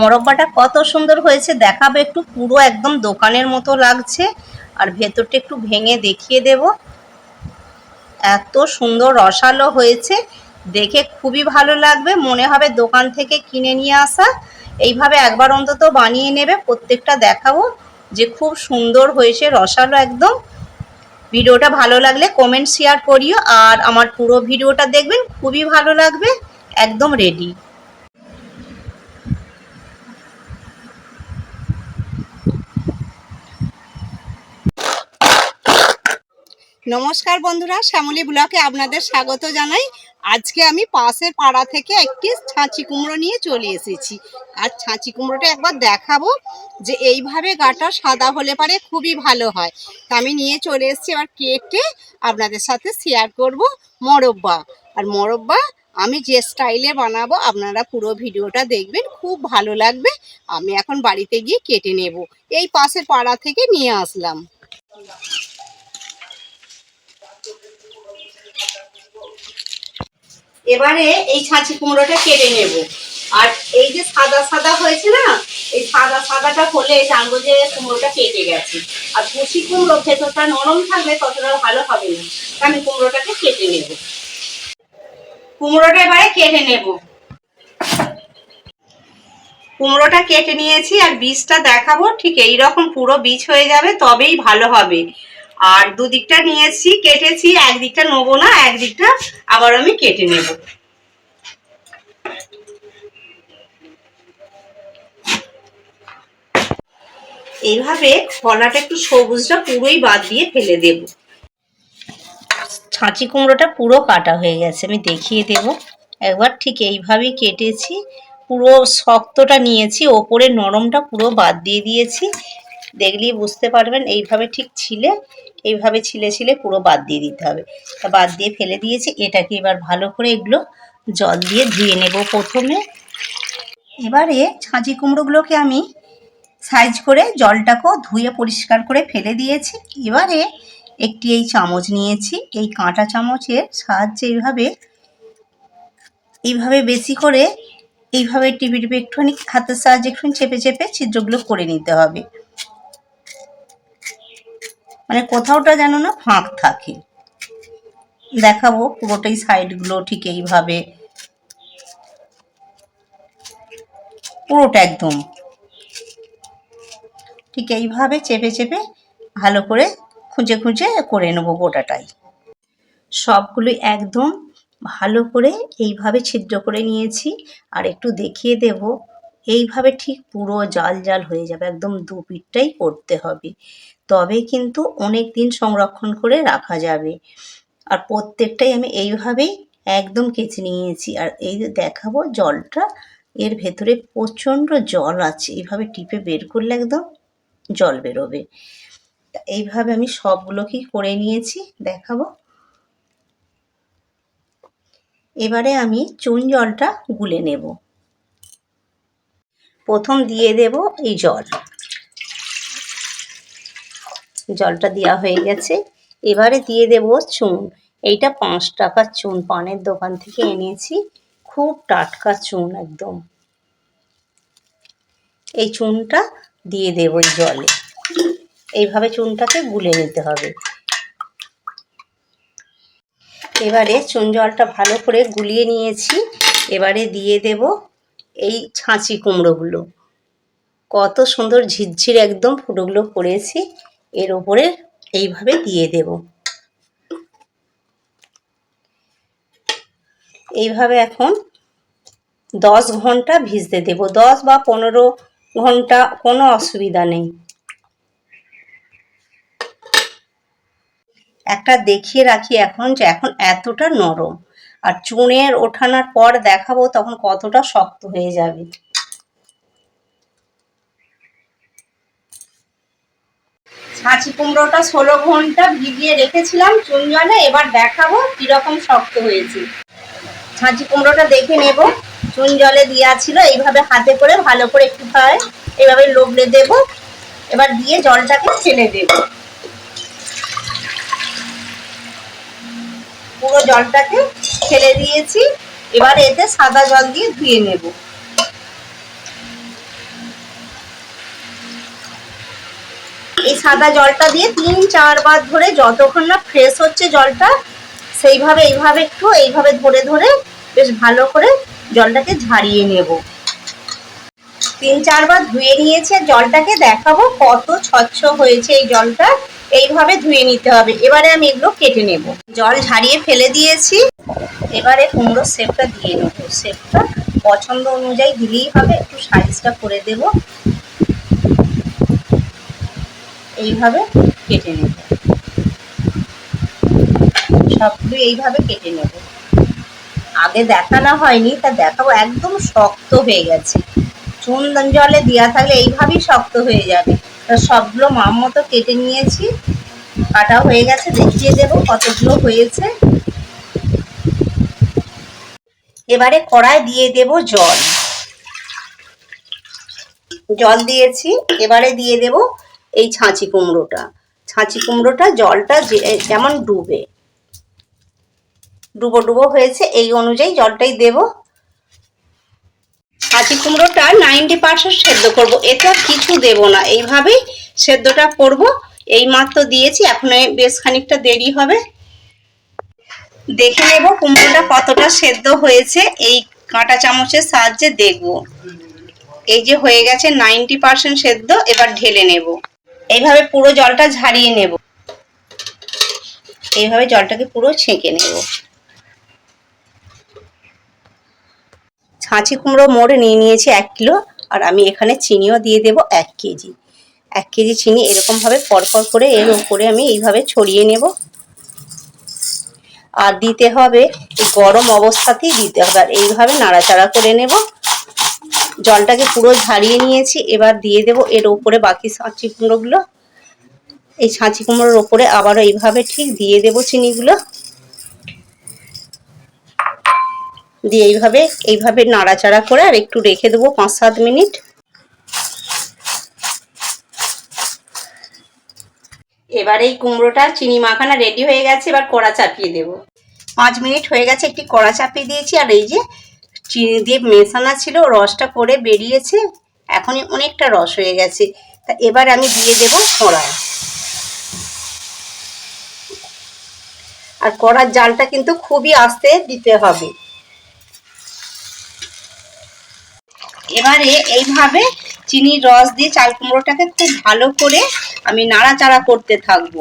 মোরব্বাটা কত সুন্দর হয়েছে, দেখাবে একটু। পুরো একদম দোকানের মতো লাগছে। আর ভেতরটা একটু ভেঙে দেখিয়ে দেব। এত সুন্দর রসালো হয়েছে। দেখে খুবই ভালো লাগবে। মনে হবে দোকান থেকে কিনে নিয়ে আসা। এইভাবে একবার অন্তত বানিয়ে নেবে। প্রত্যেকটা দেখাবো যে খুব সুন্দর হয়েছে, রসালো একদম। ভিডিওটা ভালো লাগলে কমেন্ট শেয়ার করিও। আর আমার পুরো ভিডিওটা দেখবেন, খুবই ভালো লাগবে। একদম রেডি নমস্কার বন্ধুরা, শ্যামলী ব্লকে আপনাদের স্বাগত জানাই। আজকে আমি পাশের পাড়া থেকে একটি ছাঁচি কুমড়ো নিয়ে চলে এসেছি। আর ছাঁচি কুমড়োটা একবার দেখাবো যে এইভাবে গাটা সাদা হলে পারে খুবই ভালো হয়। তা আমি নিয়ে চলে এসেছি এবার কেটে আপনাদের সাথে শেয়ার করব মরব্বা। আর মরব্বা, আমি যে স্টাইলে বানাবো, আপনারা পুরো ভিডিওটা দেখবেন, খুব ভালো লাগবে। আমি এখন বাড়িতে গিয়ে কেটে নেব। এই পাশের পাড়া থেকে নিয়ে আসলাম। এবারে এই ছাঁচি কুমড়োটা কেটে নেব। আর এই যে সাদা সাদা হয়েছে না, এই সাদা সাদাটা হলে জানব যে কুমড়োটা কেটে গেছে। আর কুচি কুমড়ো ভেতরটা নরম থাকলে ততটা ভালো হবে না। আমি কুমড়োটাকে কেটে নেব। কুমড়োটা এবারে কেটে নেব। কুমড়োটা কেটে নিয়েছি আর বীজটা দেখাবো। ঠিক এই রকম পুরো বীজ হয়ে যাবে, তবেই ভালো হবে। আর দুদিকটা নিয়েছি, কেটেছি, একদিকটা নেব না, একদিকটা আবার আমি কেটে নেব। এইভাবে ফলাটা একটু সবুজটা পুরোই বাদ দিয়ে ফেলে দেব। ছাঁচি কুমড়োটা পুরো কাটা হয়ে গেছে, আমি দেখিয়ে দেব। একবার ঠিক এইভাবেই কেটেছি, পুরো শক্তটা নিয়েছি, ওপরে নরমটা পুরো বাদ দিয়ে দিয়েছি। দেখলেই বুঝতে পারবেন, এইভাবে ঠিক ছিলে। এইভাবে ছিলে ছিলে পুরো বাদ দিয়ে দিতে হবে। তা বাদ দিয়ে ফেলে দিয়েছি, এটাকে এবার ভালো করে এগুলো জল দিয়ে ধুয়ে নেব প্রথমে। এবারে ছাঁচি কুমড়োগুলোকে আমি সাইজ করে জলটাকেও ধুয়ে পরিষ্কার করে ফেলে দিয়েছি। এবারে একটি এই চামচ নিয়েছি, এই কাঁটা চামচের সাহায্যে এইভাবে এইভাবে বেশি করে এইভাবে টিপে টিপে একটুখানি হাতের সাহায্যে একটুখানি চেপে চেপে ছিদ্রগুলো করে নিতে হবে। মানে কোথাওটা যেন না ফাঁক থাকে। দেখাবো পুরোটাই সাইডগুলো ঠিক এইভাবে। পুরোটা একদম। ঠিক এইভাবে চেপে চেপে ভালো করে খুঁজে খুঁজে করে নেব গোটাটাই। সবগুলো একদম ভালো করে এইভাবে ছিদ্র করে নিয়েছি। আর একটু দেখিয়ে দেব, এইভাবে ঠিক পুরো জাল জাল হয়ে যাবে। একদম দু পিঠটাই করতে হবে। তবে কিন্তু অনেক দিন সংরক্ষণ করে রাখা যাবে। আর প্রত্যেকটাই আমি এইভাবেই একদম কেচে নিয়েছি। আর এই যে দেখাবো জলটা, এর ভেতরে প্রচণ্ড জল আছে। এইভাবে টিপে বের করলে একদম জল বেরোবে। এইভাবে আমি সবগুলোকেই করে নিয়েছি, দেখাবো। এবারে আমি চুন জলটা গুলে নেব। প্রথম দিয়ে দেব এই জল। জলটা দেওয়া হয়ে গেছে। এবারে দিয়ে দেব চুন। এইটা পাঁচ টাকার চুন। পানের দোকান থেকে এনেছি। খুব টাটকা চুন একদম। এই চুনটা দিয়ে দেব এই জলে। এইভাবে চুনটাকে গুলে নিতে হবে। এবারে চুন জলটা ভালো করে গুলিয়ে নিয়েছি। এবারে দিয়ে দেব এই ছাঁচি কুমড়োগুলো। কত সুন্দর ঝিরঝির একদম ফুটোগুলো করেছি। এর ওপরে এইভাবে দিয়ে দেব। এইভাবে এখন দশ ঘণ্টা ভিজতে দেব। দশ বা পনেরো ঘণ্টা কোনো অসুবিধা নেই। একটা দেখিয়ে রাখি এখন যে এখন এতটা নরম। আর চুনের ওঠানোর পর দেখাবো তখন কতটা শক্ত হয়ে যাবে। ছাঁচি কুমড়োটা ষোলো ঘণ্টা ভিজিয়ে রেখেছিলাম চুন জলে এবার দেখাবো কীরকম শক্ত হয়েছে। ছাঁচি কুমড়োটা দেখে নেব, চুন জলে দেওয়া ছিল, এইভাবে হাতে করে ভালো করে একটু খায় এইভাবে লোবলে দেব, এবার দিয়ে জলটাকে ফেলে দেব। পুরো জলটাকে ফেলে দিয়েছি, এবার এতে সাদা জল দিয়ে ধুয়ে নেব। এই সাদা জলটা দিয়ে তিন, চারবার ধরে যতক্ষণ না ফ্রেশ হচ্ছে জলটা, সেইভাবে, এইভাবে একটু, এইভাবে ধরে ধরে বেশ ভালো করে জলটাকে ঝারিয়ে নেব। তিন, চারবার ধুয়ে নিয়েছে জলটাকে দেখাবো কত স্বচ্ছ হয়েছে এই জলটা। এইভাবে ধুয়ে নিতে হবে। এবারে আমি এগুলো কেটে নেব। জল ঝারিয়ে ফেলে দিয়েছি। এবারে কুমড়ো শেপটা দিয়ে নেব। শেপটা পছন্দ অনুযায়ী দিলেই হবে। একটু সাইজটা করে দেব। এইভাবে কেটে নেব। সবগুলো এইভাবে কেটে নেব। আগে দেখানো হয়নি, তা দেখাবো একদম শক্ত হয়ে গেছে। চুন জলে দেওয়া থাকলে এইভাবেই শক্ত হয়ে যাবে। সবগুলো মাম মতো কেটে নিয়েছি। কাটা হয়ে গেছে, দেখিয়ে দেব কতগুলো হয়েছে। এবারে কড়ায় দিয়ে দেব জল। জল দিয়েছি, এবারে দিয়ে দেব এই ছাঁচি কুমড়োটা। ছাঁচি কুমড়োটা জলটা যেমন ডুবে। ডুবো ডুবো হয়েছে, এই অনুযায়ী জলটাই দেব। ছাঁচি কুমড়োটা নাইনটি পার্সেন্ট সেদ্ধ করব। এটা কিছু দেব না। এইভাবেই সেদ্ধটা করব। এই মাত্র দিয়েছি, এখন বেশ খানিকটা দেরি হবে। দেখে নেব কুমড়োটা কতটা সেদ্ধ হয়েছে। এই কাঁটা চামচের সাহায্যে দেখব। এই যে হয়ে গেছে নাইনটি পার্সেন্ট সেদ্ধ, এবার ঢেলে নেব। এইভাবে পুরো জলটা ঝারিয়ে নেব। এইভাবে জলটাকে পুরো ছেঁকে নেব। ছাঁচি কুমড়ো মোড় নিয়ে নিয়েছি এক কিলো, আর আমি এখানে চিনিও দিয়ে দেব এক কেজি। এক কেজি চিনি এরকমভাবে পরপর করে এর উপরে আমি এইভাবে ছড়িয়ে নেব। আর দিতে হবে, গরম অবস্থাতেই দিতে হবে, আর এইভাবে নাড়াচাড়া করে নেব। জলটাকে পুরো ঝারিয়ে নিয়েছি, এবার দিয়ে দেব এর উপরে বাকি ছাঁচি কুমড়োগুলো। এই ছাঁচি কুমড়োর ওপরে আবারও এইভাবে ঠিক দিয়ে দেব চিনিগুলো। দিয়ে এইভাবে এইভাবে নাড়াচাড়া করে আর একটু রেখে দেবো পাঁচ সাত মিনিট। এবার এই কুমড়োটা, চিনি মাখানা রেডি হয়ে গেছে, এবার কড়া চাপিয়ে দেব। পাঁচ মিনিট হয়ে গেছে, একটি কড়া চাপিয়ে দিয়েছি, আর এই যে চিনি দিয়ে মেশানো ছিল, রসটা করে বেরিয়েছে। এখনই অনেকটা রস হয়ে গেছে। তা এবার আমি দিয়ে দেব কড়ায় আর কড়ার জালটা কিন্তু খুবই আস্তে দিতে হবে। এবারে এইভাবে চিনির রস দিয়ে চাল কুমড়োটাকে খুব ভালো করে আমি নাড়াচাড়া করতে থাকব।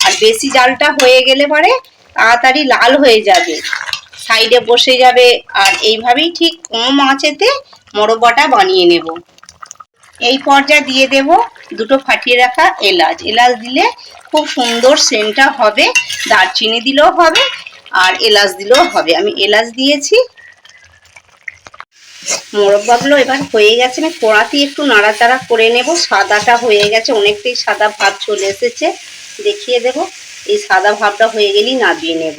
আর বেশি জালটা হয়ে গেলে পরে তাড়াতাড়ি লাল হয়ে যাবে। সাইডে বসে যাবে। আর এইভাবেই ঠিক কম আঁচেতে মোরব্বাটা বানিয়ে নেব। এই পর্যায়ে দিয়ে দেব দুটো ফাটিয়ে রাখা এলাচ। এলাচ দিলে খুব সুন্দর সেন্টটা হবে, দারচিনি দিলেও হবে, আর এলাচ দিলেও হবে। আমি এলাচ দিয়েছি। মোরব্বাগুলো এবার হয়ে গেছে। আমি কড়াতেই একটু নাড়াচাড়া করে নেব। সাদাটা হয়ে গেছে। অনেকটাই সাদা ভাব চলে এসেছে। দেখিয়ে দেব। এই সাদা ভাবটা হয়ে গেলেই নাবিয়ে নেব।